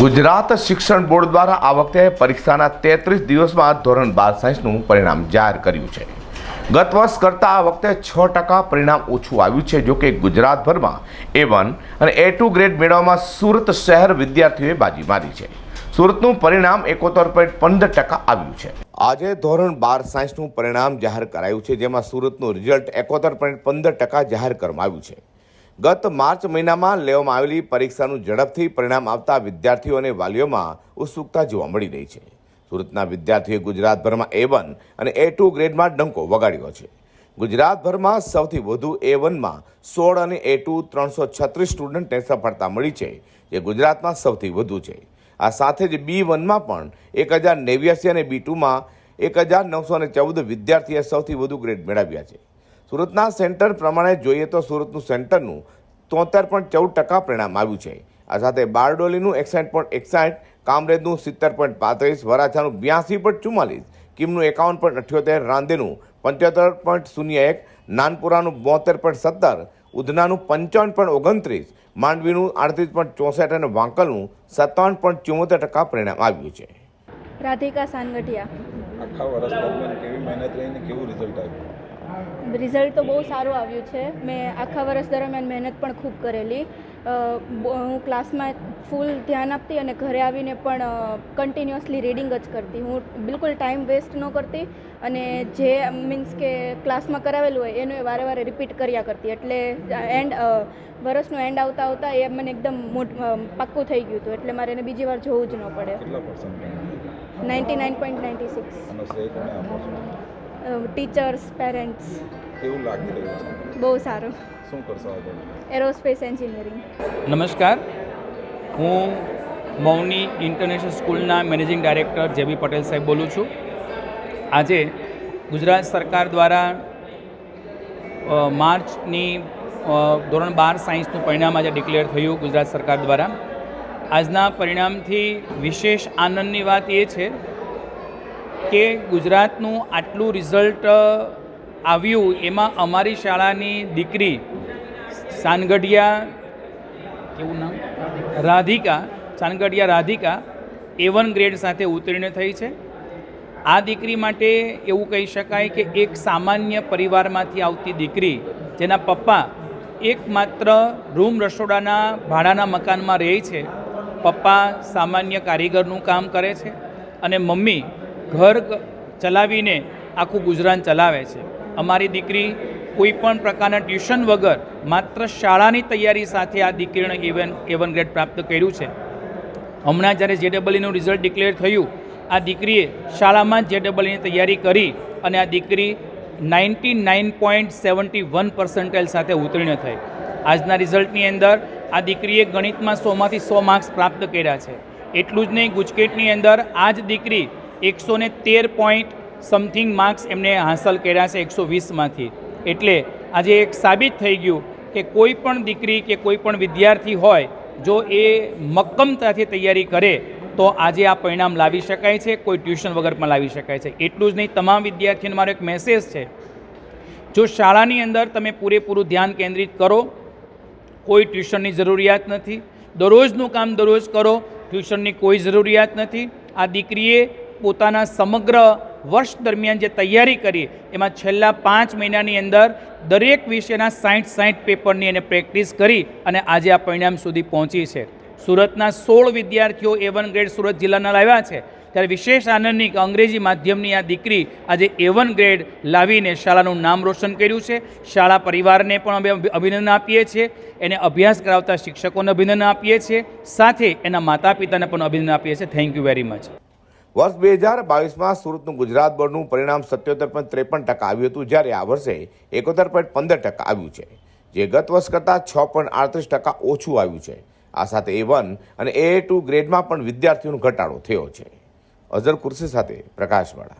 ગુજરાત શિક્ષણ બોર્ડ દ્વારા આ વખતે પરીક્ષાના તેત્રીસ દિવસમાં ધોરણ બાર સાયન્સનું પરિણામ જાહેર કર્યું છે. ગત વર્ષ કરતાં આ વખતે છ ટકા પરિણામ ઓછું આવ્યું છે, જોકે ગુજરાતભરમાં એ વન અને એ ટુ ગ્રેડ મેળવવામાં સુરત શહેર વિદ્યાર્થીઓએ બાજી મારી છે. સુરતનું પરિણામ એકોતેર પોઈન્ટ પંદર ટકા આવ્યું છે. આજે ધોરણ બાર સાયન્સનું પરિણામ જાહેર કરાયું છે, જેમાં સુરતનું રિઝલ્ટ એકોતેર પોઈન્ટ પંદર ટકા જાહેર કરવામાં આવ્યું છે. ગત માર્ચ મહિનામાં લેવામાં આવેલી પરીક્ષાનું ઝડપથી પરિણામ આવતા વિદ્યાર્થીઓ અને વાલીઓમાં ઉત્સુકતા જોવા મળી રહી છે. સુરતના વિદ્યાર્થીઓએ ગુજરાતભરમાં એ વન અને એ ટુ ગ્રેડમાં ડંકો વગાડ્યો છે. ગુજરાતભરમાં સૌથી વધુ એ વનમાં સોળ અને એ ટુ ત્રણસો છત્રીસ સ્ટુડન્ટને સફળતા મળી છે, જે ગુજરાતમાં સૌથી વધુ છે. આ સાથે જ બી વનમાં પણ એક હજાર નેવ્યાસી અને બી ટુમાં એક હજાર નવસો ચૌદ વિદ્યાર્થીએ સૌથી વધુ ગ્રેડ મેળવ્યા છે. સુરતના સેન્ટર પ્રમાણે જોઈએ તો સુરતનું સેન્ટરનું તોતેર પોઈન્ટ ચૌદ ટકા પરિણામ આવ્યું છે. આ સાથે બારડોલીનું એકસાઠ પોઈન્ટ એકસાઠ કામરેજનું સિત્તેર પોઈન્ટ પાંત્રીસ વરાછાનું બ્યાસી પોઈન્ટ ચુમ્માલીસ કિમનું એકાવન પોઈન્ટ અઠ્યોતેર રાંદેનું પંચોતેર પોઈન્ટ શૂન્ય એક નાનપુરાનું બોતેર પોઈન્ટ સત્તર ઉધનાનું પંચાવન પોઈન્ટ ઓગણત્રીસ માંડવીનું આડત્રીસ પોઈન્ટ ચોસઠ અને વાંકલનું સત્તાવન પોઈન્ટ ચુમ્મોતેર ટકા પરિણામ આવ્યું છે. રાધિકા સાનગઠિયા આખા વર્ષ દરમિયાન કેવી મહેનત રહીને કેવું રિઝલ્ટ આવ્યું? રિઝલ્ટ તો બહુ સારું આવ્યું છે. મેં આખા વર્ષ દરમિયાન મહેનત પણ ખૂબ કરેલી. હું ક્લાસમાં ફૂલ ધ્યાન આપતી અને ઘરે આવીને પણ કન્ટિન્યુઅસલી રીડિંગ જ કરતી. હું બિલકુલ ટાઈમ વેસ્ટ ન કરતી અને જે મીન્સ કે ક્લાસમાં કરાવેલું હોય એનું એ વારે વારે રિપીટ કર્યા કરતી. એટલે એન્ડ વર્ષનું એન્ડ આવતા આવતા એ મને એકદમ મોટ પાક્કું થઈ ગયું હતું. એટલે મારે એને બીજી વાર જોવું જ ન પડે. Ninety nine point ninety six teachers parents. કેવું લાગી રહ્યું છે? બહુ સારું. શું કરશો આગળ? Aerospace engineering. નમસ્કાર. હું મૌની ઇન્ટરનેશનલ સ્કૂલના managing director J B Patel સાહેબ બોલું છું. આજે ગુજરાત સરકાર દ્વારા માર્ચની ધોરણ બાર સાયન્સનું પરિણામ આજે ડિક્લેર થયું ગુજરાત સરકાર દ્વારા. આજના પરિણામથી વિશેષ આનંદની વાત એ છે કે ગુજરાતનું આટલું રિઝલ્ટ આવ્યું, એમાં અમારી શાળાની દીકરી સાનગઢિયા, કેવું નામ? Radhika, Sangadhiya Radhika, A one grade સાથે ઉત્તીર્ણ થઈ છે. આ દીકરી માટે એવું કહી શકાય કે એક સામાન્ય પરિવારમાંથી આવતી દીકરી, જેના પપ્પા એકમાત્ર રૂમ રસોડાના ભાડાના મકાનમાં રહે છે, પપ્પા સામાન્ય કારીગરનું કામ કરે છે અને મમ્મી ઘર ચલાવીને આખું ગુજરાન ચલાવે છે. અમારી દીકરી કોઈ પણ પ્રકારના ટ્યુશન વગર માત્ર શાળાની તૈયારી સાથે આ દીકરીને એવન એવન ગ્રેડ પ્રાપ્ત કર્યું છે. હમણાં જ્યારે જેડબલઈનું રિઝલ્ટ ડિક્લેર થયું, આ દીકરીએ શાળામાં જ જેડબલઈની તૈયારી કરી અને આ દીકરી ninety nine point seventy one percentile સાથે ઉત્તીર્ણ થઈ. આજના રિઝલ્ટની અંદર આ દીકરીએ ગણિતમાં સોમાંથી સો માર્ક્સ પ્રાપ્ત કર્યા છે. એટલું જ નહીં, ગુજકેટની અંદર આ જ દીકરી એકસો ને તેર પોઈન્ટ સમથિંગ માર્ક્સ એમને હાંસલ કર્યા છે એકસો વીસમાંથી. એટલે આજે એક સાબિત થઈ ગયું કે કોઈ પણ દીકરી કે કોઈ પણ વિદ્યાર્થી હોય, જો એ મક્કમતાથી તૈયારી કરે, તો આજે આ પરિણામ લાવી શકાય છે, કોઈ ટ્યુશન વગર પણ લાવી શકાય છે. એટલું જ નહીં, તમામ વિદ્યાર્થીઓને મારો એક મેસેજ છે. જો શાળાની અંદર તમે પૂરેપૂરું ધ્યાન કેન્દ્રિત કરો, કોઈ ટ્યુશનની જરૂરિયાત નથી, દરરોજનું કામ દરરોજ કરો, ટ્યુશનની કોઈ જરૂરિયાત નથી, આ દીકરીએ પોતાના સમગ્ર વર્ષ દરમિયાન જે તૈયારી કરી, એમાં છેલ્લા પાંચ મહિનાની અંદર દરેક વિષયના સાઠ સાઠ પેપરની એને પ્રેક્ટિસ કરી અને આજે આ પરિણામ સુધી પહોંચી છે. સુરતના સોળ વિદ્યાર્થીઓ એ વન ગ્રેડ સુરત જિલ્લાના લાવ્યા છે. ત્યારે વિશેષ આનંદની અંગ્રેજી માધ્યમની આ દીકરી આજે એ વન ગ્રેડ લાવીને શાળાનું નામ રોશન કર્યું છે. શાળા પરિવારને પણ અમે અભિનંદન આપીએ છીએ. એને અભ્યાસ કરાવતા શિક્ષકોને અભિનંદન આપીએ છીએ. સાથે એના માતા પિતાને પણ અભિનંદન આપીએ છીએ. થેન્ક યુ વેરી મચ વર્ષ બે હજાર બાવીસમાં સુરતનું ગુજરાત બોર્ડનું પરિણામ સત્યોતેર પોઈન્ટ ત્રેપન ટકા આવ્યું હતું, જ્યારે આ વર્ષે એકોતેર પોઈન્ટ પંદર ટકા આવ્યું છે, જે ગત વર્ષ કરતાં છ પોઈન્ટ આડત્રીસ ટકા ઓછું આવ્યું છે. આ સાથે એ વન અને એ ટુ ગ્રેડમાં પણ વિદ્યાર્થીઓનો ઘટાડો થયો છે. અઝર કુર્સી સાથે પ્રકાશવાળા